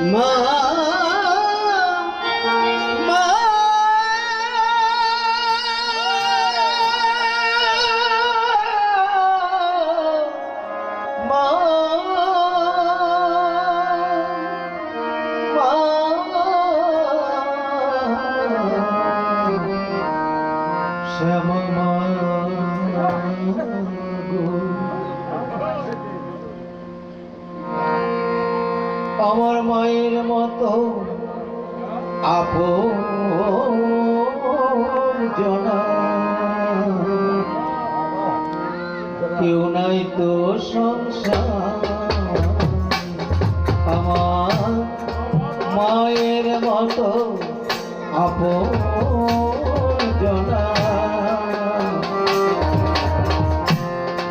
মা শ্যামা গো আমার মায়ের মতো আপনা কেউ নাই তো সংসার। আমার মায়ের মতো আপনা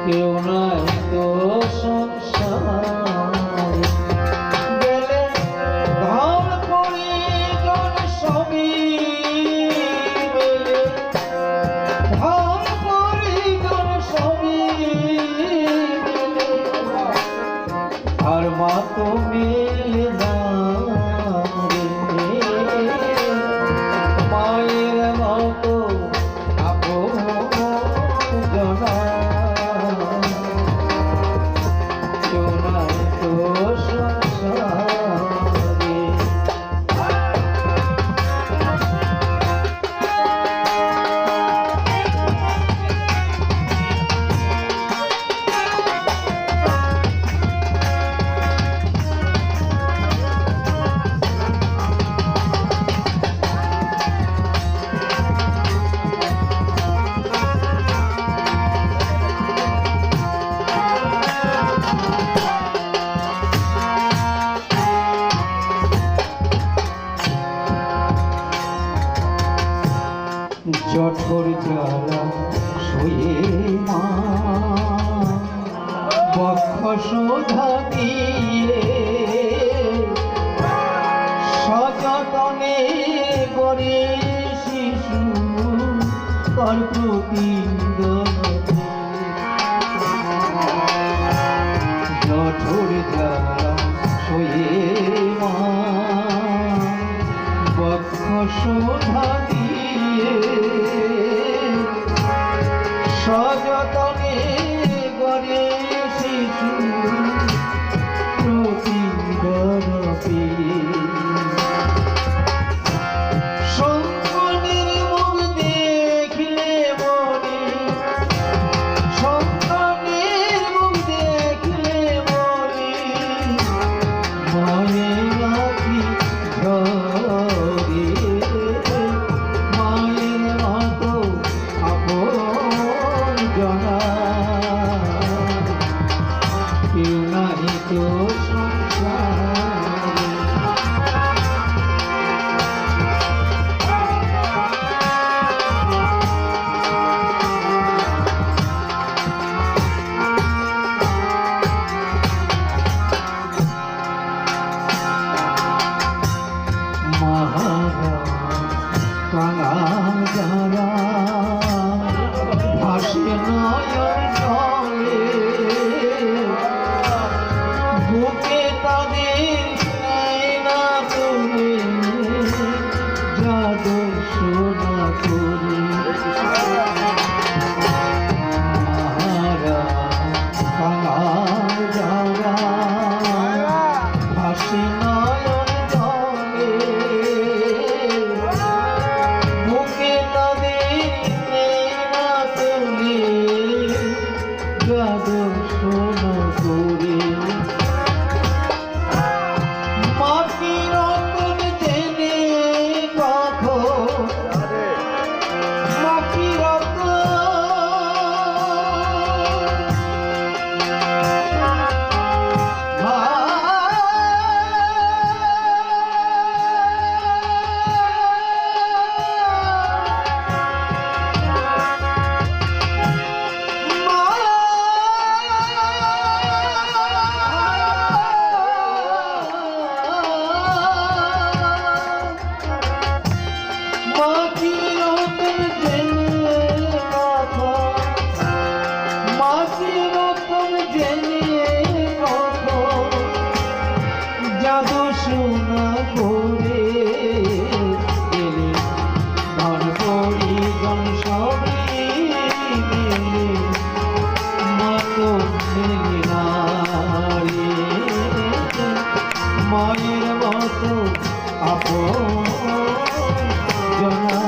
কেউ নাই তো সংসার। জঠর জ্বালা শুয়ে মা। বক্ষ শোধা দিয়ে সযতনে করে শিশু কর্পকিন্দর সোনা মায়ের মতো আপন জনা।